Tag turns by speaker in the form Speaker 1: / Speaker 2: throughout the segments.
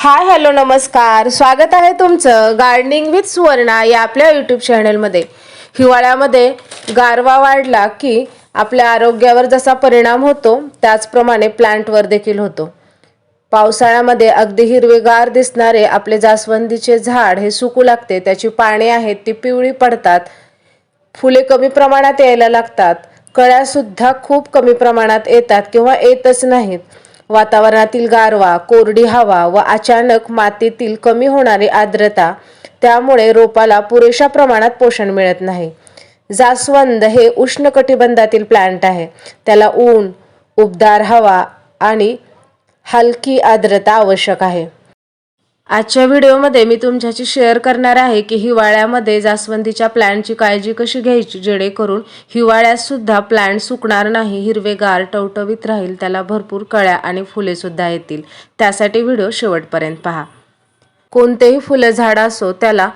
Speaker 1: Hi hello नमस्कार. स्वागत आहे तुमचं गार्डनिंग विथ सुवर्णा या आपल्या यूट्यूब चॅनलमध्ये हिवाळ्यामध्ये गारवा वाढला की आपल्या आरोग्यावर जसा परिणाम होतो त्याचप्रमाणे प्लांटवर देखील होतो. पावसाळ्यामध्ये अगदी हिरवेगार दिसणारे आपले जास्वंदीचे झाड हे सुकू लागते त्याची पाने आहेत ती पिवळी पडतात. फुले कमी प्रमाणात यायला लागतात. कळ्या सुद्धा खूप कमी प्रमाणात येतात किंवा येतच नाहीत. वातावरणातील गारवा कोरडी हवा व अचानक मातीतील कमी होणारी आर्द्रता त्यामुळे रोपाला पुरेशा प्रमाणात पोषण मिळत नाही. जास्वंद हे उष्णकटिबंधातील प्लांट आहे. त्याला ऊन उबदार हवा आणि हलकी आर्द्रता आवश्यक आहे. आजच्या व्हिडिओमध्ये मी तुमच्याशी शेअर करणार आहे की हिवाळ्यामध्ये जास्वंदीच्या प्लॅनची काळजी कशी घ्यायची जेणेकरून हिवाळ्यात सुद्धा प्लॅन्ट सुकणार नाही हिरवेगार टवटवीत राहील त्याला भरपूर कळ्या आणि फुले सुद्धा येतील. त्यासाठी व्हिडिओ शेवटपर्यंत पहा. कोणतेही फुलं झाड असो त्याला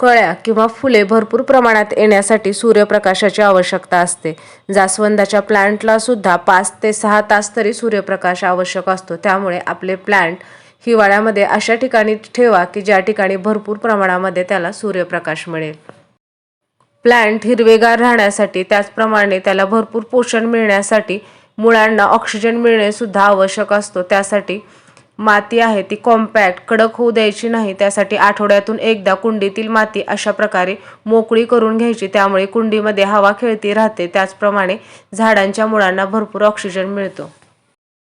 Speaker 1: कळ्या किंवा फुले भरपूर प्रमाणात येण्यासाठी सूर्यप्रकाशाची आवश्यकता असते. जास्वंदाच्या प्लांटला सुद्धा पाच ते सहा तास तरी सूर्यप्रकाश आवश्यक असतो. त्यामुळे आपले प्लांट हिवाळ्यामध्ये अशा ठिकाणी ठेवा की ज्या ठिकाणी भरपूर प्रमाणामध्ये त्याला सूर्यप्रकाश मिळेल. प्लांट हिरवेगार राहण्यासाठी त्याचप्रमाणे त्याला भरपूर पोषण मिळण्यासाठी मुळांना ऑक्सिजन मिळणे सुद्धा आवश्यक असतो. त्यासाठी माती आहे ती कॉम्पॅक्ट कडक होऊ द्यायची नाही. त्यासाठी आठवड्यातून एकदा कुंडीतील माती अशा प्रकारे मोकळी करून घ्यायची. त्यामुळे कुंडीमध्ये हवा खेळती राहते. त्याचप्रमाणे झाडांच्या मुळांना भरपूर ऑक्सिजन मिळतो.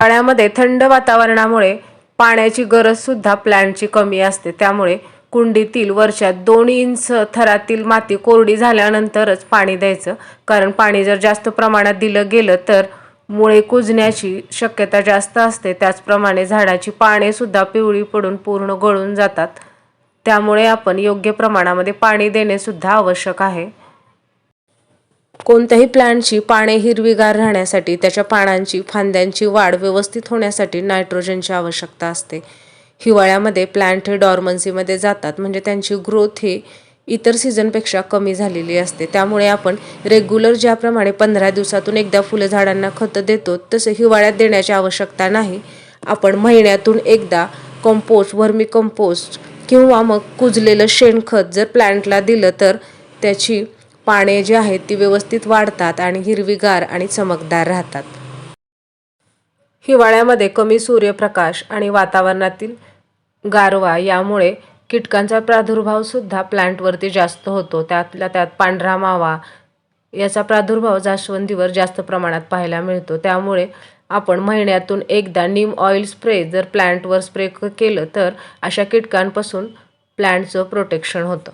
Speaker 1: पाण्यामध्ये थंड वातावरणामुळे पाण्याची गरजसुद्धा प्लॅनची कमी असते. त्यामुळे कुंडीतील वर्षात दोन इंच थरातील माती कोरडी झाल्यानंतरच पाणी द्यायचं. कारण पाणी जर जास्त प्रमाणात दिलं गेलं तर मुळे कुजण्याची शक्यता जास्त असते. त्याचप्रमाणे झाडाची पानेसुद्धा पिवळी पडून पूर्ण गळून जातात. त्यामुळे आपण योग्य प्रमाणामध्ये पाणी देणेसुद्धा आवश्यक आहे. कोणत्याही प्लांटची पाने हिरवीगार राहण्यासाठी त्याच्या पानांची फांद्यांची वाढ व्यवस्थित होण्यासाठी नायट्रोजनची आवश्यकता असते. हिवाळ्यामध्ये प्लांट हे डॉर्मन्सीमध्ये जातात म्हणजे त्यांची ग्रोथ ही इतर सीझनपेक्षा कमी झालेली असते. त्यामुळे आपण रेग्युलर ज्याप्रमाणे पंधरा दिवसातून एकदा फुलं झाडांना खतं देतो तसं हिवाळ्यात देण्याची आवश्यकता नाही. आपण महिन्यातून एकदा कंपोस्ट वर्मी कंपोस्ट किंवा मग कुजलेलं शेणखत जर प्लांटला दिलं तर त्याची पाने जी आहेत ती व्यवस्थित वाढतात आणि हिरवीगार आणि चमकदार राहतात. हिवाळ्यामध्ये कमी सूर्यप्रकाश आणि वातावरणातील गारवा यामुळे कीटकांचा प्रादुर्भावसुद्धा प्लांटवरती जास्त होतो. त्यातल्या त्यात पांढरा मावा याचा प्रादुर्भाव जास्वंदीवर जास्त प्रमाणात पाहायला मिळतो. त्यामुळे आपण महिन्यातून एकदा नीम ऑइल स्प्रे जर प्लांटवर स्प्रे केलं तर अशा कीटकांपासून प्लांटचं प्रोटेक्शन होतं.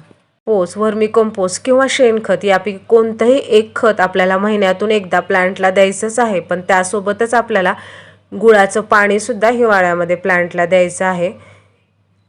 Speaker 1: पोस वर्मी कंपोस्ट किंवा शेणखत यापैकी कोणतंही एक खत आपल्याला महिन्यातून एकदा प्लांटला द्यायचंच आहे. पण त्यासोबतच आपल्याला गुळाचं पाणीसुद्धा हिवाळ्यामध्ये प्लांटला द्यायचं आहे.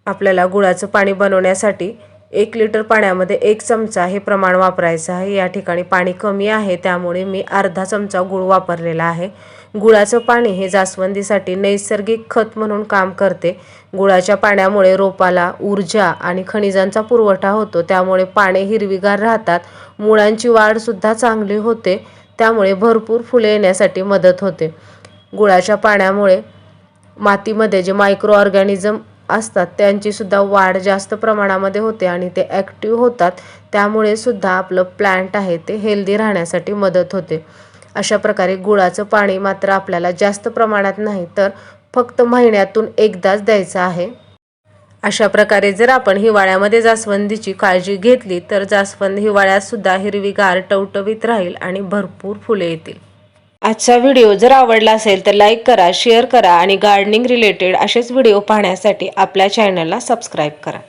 Speaker 1: आपल्याला गुळाचं पाणी बनवण्यासाठी एक लिटर पाण्यामध्ये एक चमचा हे प्रमाण वापरायचं आहे. या ठिकाणी पाणी कमी आहे त्यामुळे मी अर्धा चमचा गुळ वापरलेला आहे. गुळाचं पाणी हे जास्वंदीसाठी नैसर्गिक खत म्हणून काम करते. गुळाच्या पाण्यामुळे रोपाला ऊर्जा आणि खनिजांचा पुरवठा होतो त्यामुळे पाने हिरवीगार राहतात मुळांची वाढसुद्धा चांगली होते त्यामुळे भरपूर फुले येण्यासाठी मदत होते. गुळाच्या पाण्यामुळे मातीमध्ये जे मायक्रो ऑर्गॅनिझम असतात. त्यांचीसुद्धा वाढ जास्त प्रमाणामध्ये होते आणि ते ॲक्टिव्ह होतात. त्यामुळे सुद्धा आपलं प्लॅन्ट आहे ते हेल्दी राहण्यासाठी मदत होते. अशा प्रकारे गुळाचं पाणी मात्र आपल्याला जास्त प्रमाणात नाही तर फक्त महिन्यातून एकदाच द्यायचं आहे. अशा प्रकारे जर आपण हिवाळ्यामध्ये जास्वंदीची काळजी घेतली तर जास्वंद हिवाळ्यातसुद्धा हिरवीगार टवटवीत राहील आणि भरपूर फुले येतील. आजचा व्हिडिओ जर आवडला असेल तर लाईक करा शेअर करा आणि गार्डनिंग रिलेटेड असेच व्हिडिओ पाहण्यासाठी आपल्या चॅनलला सबस्क्राईब करा.